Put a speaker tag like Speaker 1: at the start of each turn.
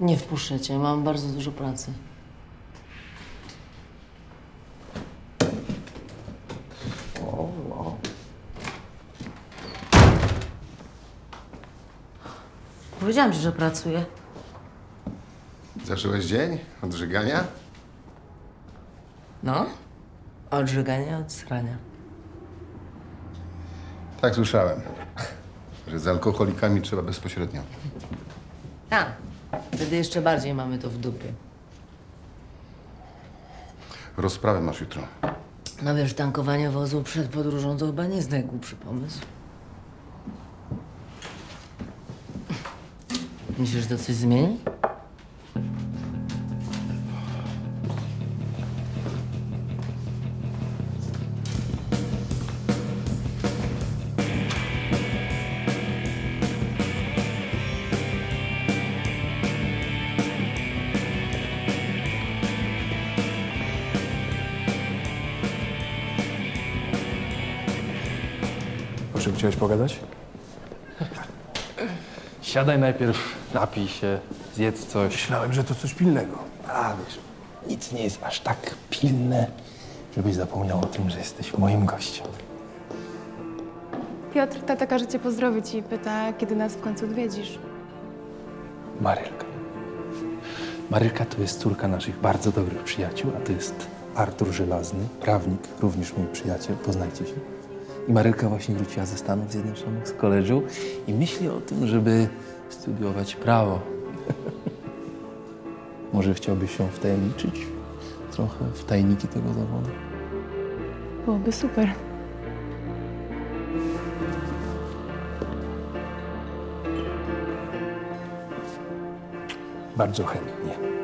Speaker 1: Nie wpuszczę cię, mam bardzo dużo pracy. Powiedziałam ci, że pracuję.
Speaker 2: Zacząłeś dzień od żygania?
Speaker 1: No? Od żygania, od srania.
Speaker 2: Tak słyszałem, że z alkoholikami trzeba bezpośrednio.
Speaker 1: A, wtedy jeszcze bardziej mamy to w dupie.
Speaker 2: Rozprawę masz jutro.
Speaker 1: No wiesz, tankowanie wozu przed podróżą to chyba nie jest najgłupszy pomysł. Myślisz, że to coś zmieni?
Speaker 3: O czym chciałeś pogadać?
Speaker 4: Siadaj najpierw, napij się, zjedz coś.
Speaker 3: Myślałem, że to coś pilnego.
Speaker 4: A wiesz, nic nie jest aż tak pilne, żebyś zapomniał o tym, że jesteś moim gościem.
Speaker 5: Piotr, tata każe cię pozdrowić i pyta, kiedy nas w końcu odwiedzisz.
Speaker 4: Marylka. Marylka to jest córka naszych bardzo dobrych przyjaciół, a to jest Artur Żelazny, prawnik, również mój przyjaciel, poznajcie się. I Marylka właśnie wróciła ze Stanów Zjednoczonych z koleżu i myśli o tym, żeby studiować prawo. Może chciałbyś się wtajemniczyć trochę w tajniki tego zawodu?
Speaker 5: Byłoby super.
Speaker 4: Bardzo chętnie.